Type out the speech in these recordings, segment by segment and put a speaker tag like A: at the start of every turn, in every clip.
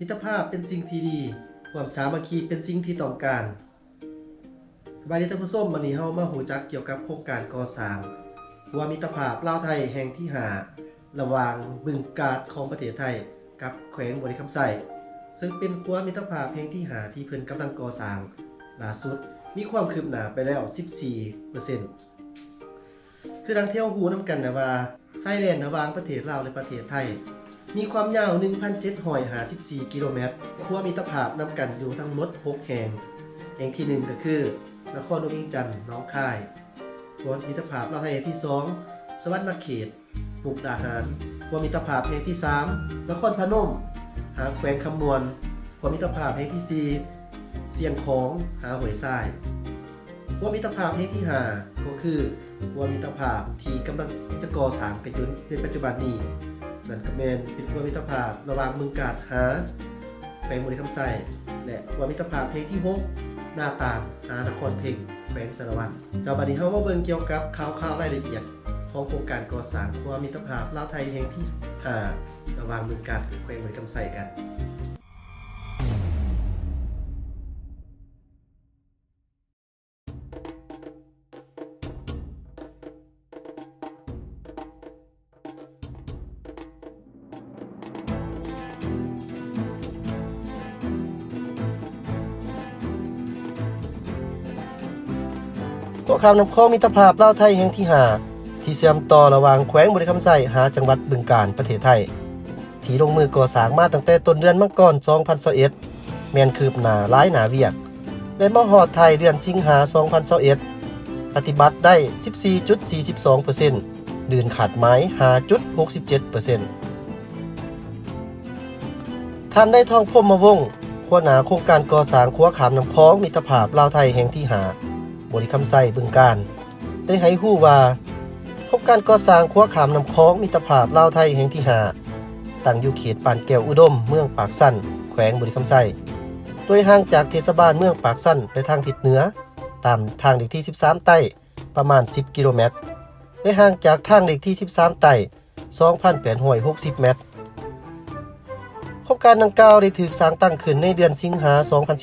A: มิตรภาพเป็นสิ่งที่ดี ความสามัคคีเป็นสิ่งที่ต้องการ สบายดีท่านผู้ชมวันนี้เฮามาหูจักเกี่ยวกับโครงการก่อสร้างว่ามิตรภาพลาวไทยแห่งที่หาระหว่างบึงกาดของประเทศไทย กับแขวงบริคำไสซึ่งเป็นครัวมิตรภาพแห่งที่หาที่เพิ่นกำลังก่อสร้างล่าสุดมีความคืบหน้าไปแล้ว 14%คือดังเที่ยวหูน้ำกันนะว่าไส้แลนระหว่างประเทศลาวและประเทศไทย มีความยาว 1,754 กิโลเมตรครัวมิตรภาพนำกันอยู่ทั้งหมด 6 แห่ง แห่งที่ 1 ก็คือนครนวิงจันทร์น้องคายครัวมิตรภาพลาวไทยแห่งที่ 2 สวรรณเขตมุกดาหารครัวมิตรภาพแห่งที่ 3 นครพนม หาแขวงคำมวนครัวมิตรภาพแห่งที่ 4 เสียงของหาหวยทรายครัวมิตรภาพแห่งที่ 5 ก็คือครัวมิตรภาพที่กำลังจะก่อสร้างกันอยู่ในปัจจุบันนี้ นั่นก็แมนเป็นควมิตรภาพระหว่างเมืองกาดหาแขวงบริคำไซและครัวมิตรภาพเพลงที่6หน้าตาลหานครเพ่งแขวงสารวัตรเจ้าบัดนี้เฮามาเบิ่งเกี่ยวกับข่าวๆรายละเอียด ของโครงการก่อสร้างครัวมิตรภาพลาวไทยแห่งที่5ระหว่างเมืองกาดแขวงบริคำไซกัน ตัวข่าวนำคลองมิตรภาพลาวไทยแห่งที่5ที่เชื่อมต่อระหว่างแขวงบริคำไซหาจังหวัดบึงกาฬประเทศไทย ที่ลงมือก่อสร้างมาตั้งแต่ต้นเดือนมังกร2021แม่นคืบหน้าหลายหนาเวียกและมาฮอดไทยเดือนสิงหา2021ปฏิบัติได้ 14.42%ดืนขาดไม้5.67%ท่านได้ท่องพรหมวงหัวหน้าโครงการก่อสร้างขัวขามน้ำคลองมิตรภาพลาวไทยแห่งที่5 บริคำไซบึงการ ได้ให้ฮู้ว่าโครงการก่อสร้างขัวขามน้ำคลองมิตรภาพลาวไทยแห่งที่5ตั้งอยู่เขตปานแก้วอุดม เมืองปากสั้น แขวงบริคำไซโดยห่างจากเทศบาลเมืองปากสั้นไปทางทิศเหนือ ตามทางเลขที่ 13 ใต้ประมาณ 10 กิโลเมตรและห่างจากทางเลขที่ 13ใต้2,860 เมตรโครงการดังกล่าวได้ถูกสร้างตั้งขึ้นในเดือนสิงหา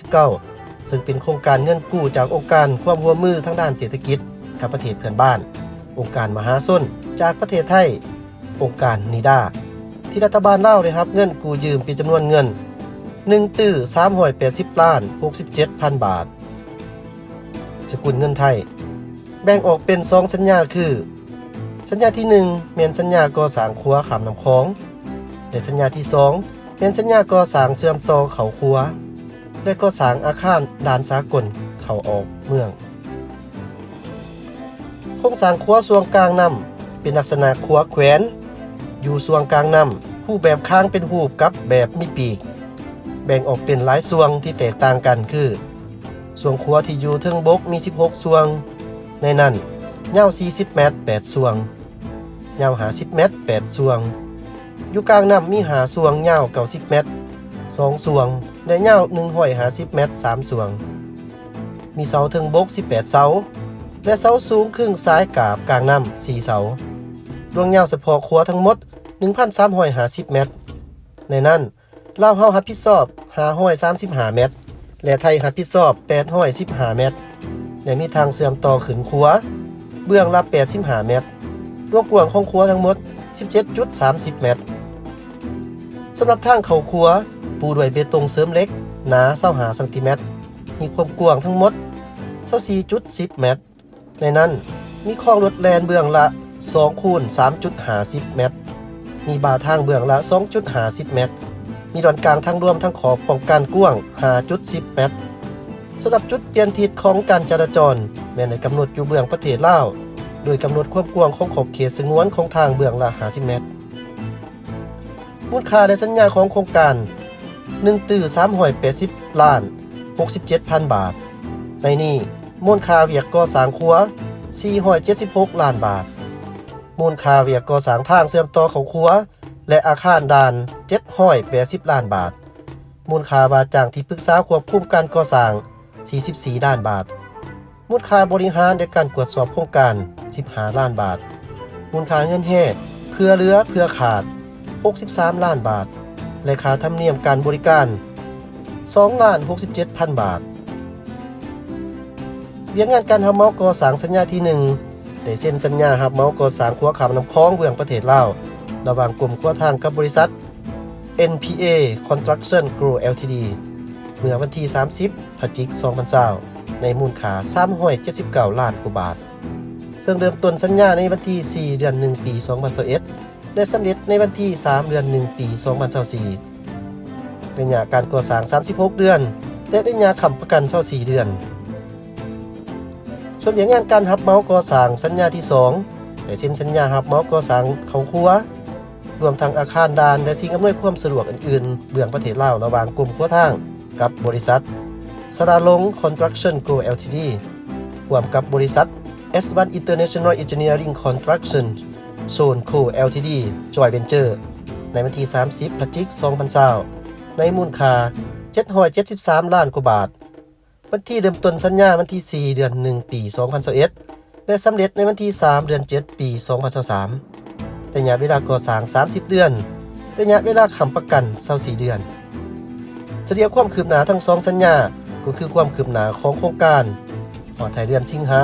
A: 2019 ซึ่งเป็นโครงการเงินกู้จากองค์การความร่วมมือทางด้านเศรษฐกิจกับประเทศเพื่อนบ้าน องค์การมหาชนจากประเทศไทย องค์การนิดาที่รัฐบาลเล่าวได้รับ เงินกู้ยืมเป็นจำนวนเงิน 1 ตื้อ380ล้าน67พันบาท สกุลเงินไทย แบ่งออกเป็น 2 สัญญาคือ สัญญาที่1เมียนสัญญาก่อสร้างครัวขามน้ำคลองและสัญญาที่2เป็นสัญญาก่อสร้างเชื่อมต่อเขาครัว และก่อสร้างอาคารด่านสากลเข้าออกเมืองโครงสร้างครัวสวงกลางน้ำเป็นลักษณะครัวแขวน อยู่สวงกลางน้ำผู้แบบข้างเป็นหูปกับแบบมีปีก แบ่งออกเป็นหลายสวงที่แตกต่างกันคือสวงครัวที่อยู่เทิงบกมี 16สวง ในนั้นยาว 40 เมตร 8สวงยาว50 เมตร 8สวง อยู่กลางน้ำมีหาสวงยาว90 เมตร 2สวงและยาว150เมตร3สวง มีเสาเทิงบก 18 เสา และเสาสูงครึ่งซ้ายกาบกลางน้ำ4เสาดวงยาวเฉพาะครัวทั้งหมด 1,350 เมตร ในนั้นเลาเฮารับผิดชอบ535เมตร และไทยรับผิดชอบ815เมตร และมีทางเสื่อมต่อขึ้นครัว เบื้องละ85เมตร รวมกวางของครัวทั้งหมด 17.30 เมตรสำหรับทางเขาครัว ปูด้วยเบตงเสริมเล็ก หนา25ซนติเมตร มีความกว้างทั้งหมด24.10เมตร ในนั้นมีคลองรถแลนเบื้องละ2คูณ3.50 เมตร มีบาทางเบื้องละ 2.50 เมตร มีดอนกลางทั้งรวมทั้งขอบป้องกันกว้าง 5.10 เมตรสำหรับจุดเปลี่ยนทิศของการจราจร แม้ในกำหนดอยู่เบื้องประเทศลาว โดยกำหนดความกว้างของขอบเขตสงวนของทางเบื้องละ 50 เมตร มูลค่าและสัญญาของโครงการ 1ตื้อ380ล้าน 67พันบาท ในนี้มูลค่าเวียกก่อสร้างครัว 476 ล้านบาท มูลค่าเวียกก่อสร้างทางเชื่อมต่อของครัว และอาคารด่าน 780 ล้านบาท มูลค่าวาจ้างที่ปรึกษาควบคุมการก่อสร้าง 44 ล้านบาท มูลค่าบริหารและการตรวจสอบโครงการ 15 ล้านบาท มูลค่าเงินแห่เพื่อเหลือเพื่อขาด 63 ล้านบาท และค่าธรรมเนียมการบริการ2ล้าน67พันบาท เวียงงานการรับเมาก่อสร้างสัญญาที่ 1 ได้เซ็นสัญญารับเมาก่อสร้างขัวขามน้ำคลองเบื้องประเทศลาวระหว่างกรมขัวทางกับบริษัท NPA Construction Group Ltd เมื่อวันที่ 30พฤศจิกายน2020ในมูลค่า379 ล้านกว่าบาท ซึ่งเริ่มต้นสัญญาในวันที่ 4 เดือน 1 ปี 2021 และสำเร็จในวันที่ 3 เดือน 1 ปี 2024ระยะการก่อสร้าง 36 เดือน และระยะค้ำประกัน24เดือน ส่วนเรื่องงานการรับเมาก่อสร้างสัญญาที่2ได้เซ็นสัญญารับเมาก่อสร้างเขาครัว รวมทั้งอาคารดานและสิ่งอำนวยความสะดวกอื่นๆ เบื้องประเทศลาวระหว่างกลุ่มขัวทาง กับบริษัทสราลง Construction Co Ltd ร่วมกับบริษัท S1 International Engineering Construction Zone Co Ltd Joint Venture ในวันที่ 30พฤศจิกายน2020ในมูลค่า773 ล้านกว่าบาท วันที่เริ่มต้นสัญญาวันที่ 4 เดือน 1 ปี 2021และสำเร็จในวันที่ 3 เดือน 7 ปี 2023ระยะเวลาก่อสร้าง 30 เดือน ระยะเวลาค้ำประกัน24เดือนเสเดียความคืบหน้าทั้ง2สัญญา ก็คือความคืบหน้าของโครงการพอไทยเดือนสิงหา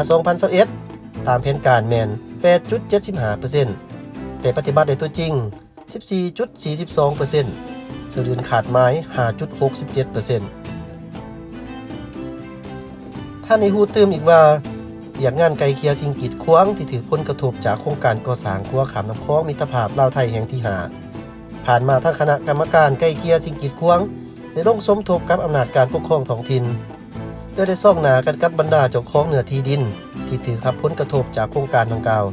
A: 2021ตามแผนการแมน 8.75%แต่ปฏิบัติได้ตัวจริง 14.42%สื่อเดือนขาดไม้ 5.67%ท่านในฮูตืมอีกว่า อย่างงานไกลเคียร์สิ่งกีดขวางที่ถือผลกระทบจากโครงการก่อสร้างขัวขามน้ำคลองมิตรภาพลาวไทยแห่งที่หาผ่านมาทั้งคณะกรรมการไกลเคียร์สิ่งกีดขวางได้ลงสมทบกับอำนาจการปกครองท้องถิ่นโดยได้ซ่องหนากันกับบรรดาเจ้าของเหนือที่ดิน ที่ถือรับผลกระทบจากโครงการดังกล่าว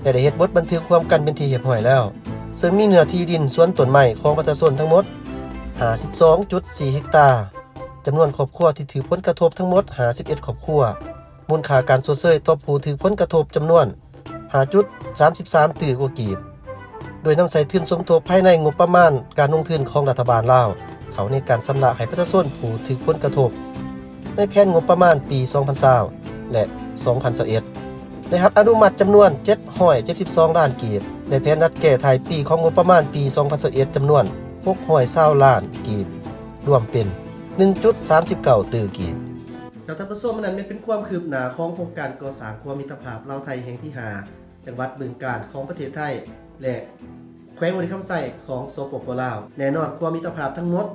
A: และได้เฮ็ดบทบันทึกความกันเป็นที่เรียบร้อยแล้ว ซึ่งมีเนื้อที่ดินสวนต้นไม้ของประชาชนทั้งหมด 52.4 เฮกตาร์จำนวนครอบครัวที่ถือผลกระทบทั้งหมด 51 ครอบครัว มูลค่าการชดเชยต่อผู้ถือผลกระทบจำนวน 5.33 ตื่อกว่ากีบ โดยนำใส่ทุนสมทบภายในงบประมาณการลงทุนของรัฐบาลลาว เขาในการสำระให้ประชาชนผู้ถือผลกระทบ ในแผนงบประมาณปี 2020และ 2021ได้รับอนุมัติจำนวน 772ล้านกีบ ในแผนนัดแก้ไขปีของงบประมาณปี 2021จำนวน620ล้านกีบ รวมเป็น 1.39ตื่อกีบจากท่านผู้ชมนั้นเป็นความคืบหน้าของโครงการก่อสร้างความมิตรภาพลาวไทยแห่งที่5จังหวัดบึงกาฬของประเทศไทย และแขวงบริคำไส้ของโซโปโปลาว แน่นอนความมิตรภาพทั้งหมด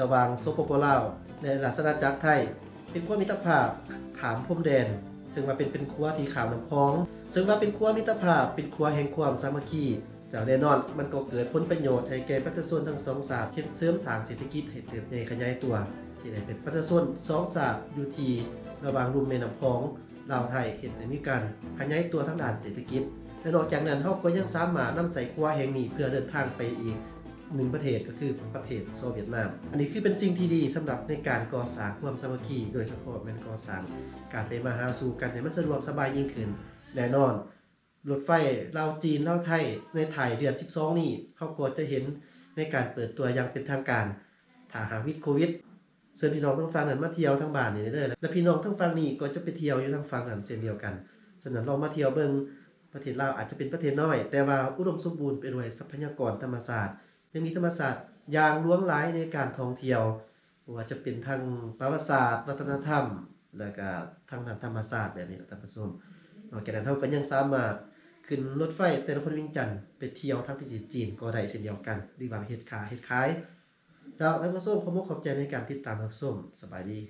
A: ระหว่างโซโปโปลาว และราชอาณาจักรไทย เป็นความมิตรภาพขามพรมแดน ซึ่งว่าเป็นเป็นครัวที่ขามน้ำคลอง ซึ่งว่าเป็นครัวมิตรภาพ เป็นครัวแห่งความสามัคคีจากแน่นอนมันก็เกิดผลประโยชน์ให้แก่ประชาชนทั้งสองศาสตร์เฮ็ดเสริมสร้างเศรษฐกิจให้เติบใหญ่ขยายตัว ที่ได้เป็นประชาชนสองศาสตร์อยู่ที่ระหว่างรุมแม่น้ำคลองลาวไทยเห็นให้มีการขยายตัวทางด้านเศรษฐกิจและนอกจากนั้นเฮาก็ยังสามารถนำใส่ครัวแห่งนี้เพื่อเดินทางไปอีก หนึ่งประเทศก็คือประเทศโซเวียตนาม อันนี้คือเป็นสิ่งที่ดีสำหรับในการก่อสร้างความสามัคคี โดยเฉพาะแม่นก่อสร้างการไปมาหาสู่กันให้มันสะดวกสบายยิ่งขึ้นแน่นอน รถไฟลาวจีนลาวไทยในไทยเดือน 12 นี้เขาก็จะเห็นในการเปิดตัวอย่างเป็นทางการถ้าหาวิดโควิดเชิญพี่น้องทั้งฟังนั้นมาเที่ยวทั้งบ้านนี่เด้อและพี่น้องทั้งฟังนี้ก็จะไปเที่ยวอยู่ทั้งฟังนั้นเช่นเดียวกันฉะนั้นลองมาเที่ยวเบิ่งประเทศลาวอาจจะเป็นประเทศน้อย แต่ว่าอุดมสมบูรณ์ไปด้วยทรัพยากรธรรมชาติ ยังมีธรรมศาสติอย่างล้วงหลายในการท่องเที่ยวว่าจะเป็นทางประวัติศาสตร์ วัฒนธรรม แล้วก็ทางด้านธรรมศาสตร์แบบนี้นะท่านผู้ชมนอกจากนั้นเราก็ยังสามารถขึ้นรถไฟแต่ละคนวิ่งจันทร์ไปเที่ยวทั้งประเทศจีนก็ได้เช่นเดียวกันดีกว่าไปเฮ็ดค้าเฮ็ดขายจ้าท่านผู้ชมขอมกขอบใจในการติดตามรับชมสบายดี